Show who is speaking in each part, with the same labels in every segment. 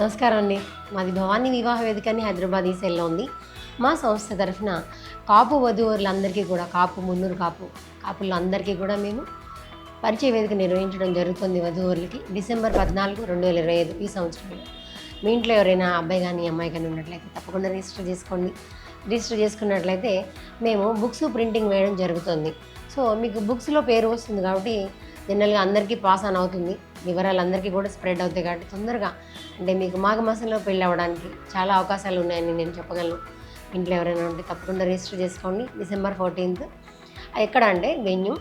Speaker 1: నమస్కారం అండి. మాది భవానీ వివాహ వేదిక అని హైదరాబాద్ ఈ సెల్లో ఉంది. మా సంస్థ తరఫున కాపు వధువులందరికీ కూడా కాపు మున్నూరు కాపు కాపులందరికీ కూడా మేము పరిచయ వేదిక నిర్వహించడం జరుగుతుంది వధువులకి డిసెంబర్ పద్నాలుగు రెండు వేల ఇరవై ఐదు ఈ సంవత్సరంలో. మీ ఇంట్లో ఎవరైనా అబ్బాయి కానీ అమ్మాయి కానీ ఉన్నట్లయితే తప్పకుండా రిజిస్టర్ చేసుకోండి. రిజిస్టర్ చేసుకున్నట్లయితే మేము బుక్స్ ప్రింటింగ్ వేయడం జరుగుతుంది. సో మీకు బుక్స్లో పేరు వస్తుంది కాబట్టి జనరల్గా అందరికీ పాస్ ఆన్ అవుతుంది. వివరాలు అందరికీ కూడా స్ప్రెడ్ అవుతాయి కాబట్టి తొందరగా అంటే మీకు మాఘమాసంలో పెళ్ళి అవ్వడానికి చాలా అవకాశాలు ఉన్నాయని నేను చెప్పగలను. ఇంట్లో ఎవరైనా ఉంటే తప్పకుండా రిజిస్టర్ చేసుకోండి. December fourteenth. ఎక్కడ అంటే వెన్యూ.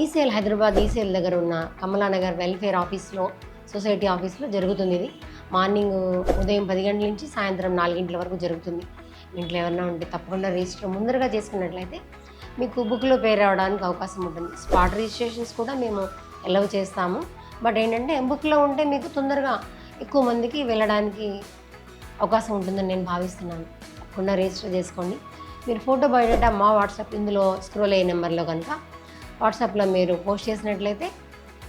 Speaker 1: ఈసేల్ హైదరాబాద్ ఈసేల్ దగ్గర ఉన్న కమలానగర్ వెల్ఫేర్ ఆఫీస్లో సొసైటీ ఆఫీస్లో జరుగుతుంది ఇది. మార్నింగ్ ఉదయం పది గంటల నుంచి సాయంత్రం నాలుగింట్ల వరకు జరుగుతుంది. ఇంట్లో ఎవరైనా ఉంటే తప్పకుండా రిజిస్టర్ ముందరగా చేసుకున్నట్లయితే మీకు బుక్లో పేరు రావడానికి అవకాశం ఉంటుంది. స్పాట్ రిజిస్ట్రేషన్స్ కూడా మేము ఎలవ్ చేస్తాము. బట్ ఏంటంటే బుక్లో ఉంటే మీకు తొందరగా ఎక్కువ మందికి వెళ్ళడానికి అవకాశం ఉంటుందని నేను భావిస్తున్నాను. తప్పకుండా రిజిస్టర్ చేసుకోండి. మీరు ఫోటో బయోడేటా మా వాట్సాప్ ఇందులో స్క్రోల్ అయ్యే నెంబర్లో కనుక వాట్సాప్లో మీరు పోస్ట్ చేసినట్లయితే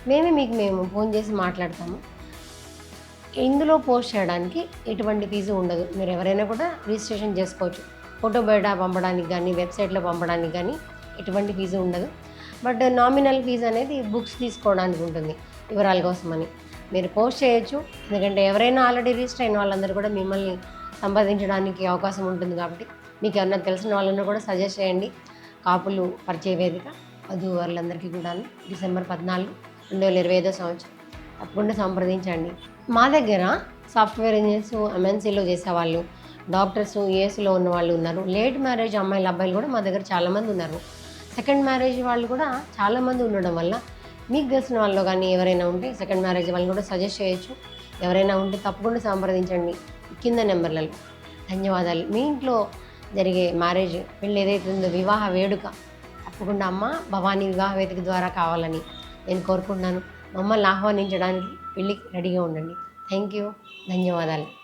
Speaker 1: మేమే మీకు మేము ఫోన్ చేసి మాట్లాడతాము. ఇందులో పోస్ట్ చేయడానికి ఎటువంటి ఫీజు ఉండదు. మీరు ఎవరైనా కూడా రిజిస్ట్రేషన్ చేసుకోవచ్చు. ఫోటో బయోడా పంపడానికి కానీ వెబ్సైట్లో పంపడానికి కానీ ఎటువంటి ఫీజు ఉండదు. బట్ నామినల్ ఫీజు అనేది బుక్స్ తీసుకోవడానికి ఉంటుంది వివరాల కోసమని. మీరు పోస్ట్ చేయొచ్చు. ఎందుకంటే ఎవరైనా ఆల్రెడీ రిజిస్టర్ అయిన వాళ్ళందరూ కూడా మిమ్మల్ని సంపాదించడానికి అవకాశం ఉంటుంది కాబట్టి మీకు ఎవరైనా తెలిసిన వాళ్ళని కూడా సజెస్ట్ చేయండి. కాపులు పరిచయ వేదిక వధువు వాళ్ళందరికీ కూడా డిసెంబర్ పద్నాలుగు రెండు వేల ఇరవై ఐదో సంవత్సరం. తప్పకుండా సంప్రదించండి. మా దగ్గర సాఫ్ట్వేర్ ఇంజనీర్స్ ఎంఎన్సీలో చేసేవాళ్ళు డాక్టర్స్ యూఎస్లో ఉన్న వాళ్ళు ఉన్నారు. లేట్ మ్యారేజ్ అమ్మాయిల అబ్బాయిలు కూడా మా దగ్గర చాలామంది ఉన్నారు. సెకండ్ మ్యారేజ్ వాళ్ళు కూడా చాలామంది ఉండడం వల్ల మీకు తెలిసిన వాళ్ళు కానీ ఎవరైనా ఉంటే సెకండ్ మ్యారేజ్ వాళ్ళని కూడా సజెస్ట్ చేయొచ్చు. ఎవరైనా ఉంటే తప్పకుండా సంప్రదించండి. కింద నెంబర్లలో. ధన్యవాదాలు. మీ ఇంట్లో జరిగే మ్యారేజ్ పెళ్ళి ఏదైతే ఉందో వివాహ వేడుక తప్పకుండా అమ్మ భవానీ వివాహ వేదిక ద్వారా కావాలని నేను కోరుకుంటున్నాను. మమ్మల్ని ఆహ్వానించడానికి పెళ్ళికి రెడీగా ఉండండి. Thank you. ధన్యవాదాలు.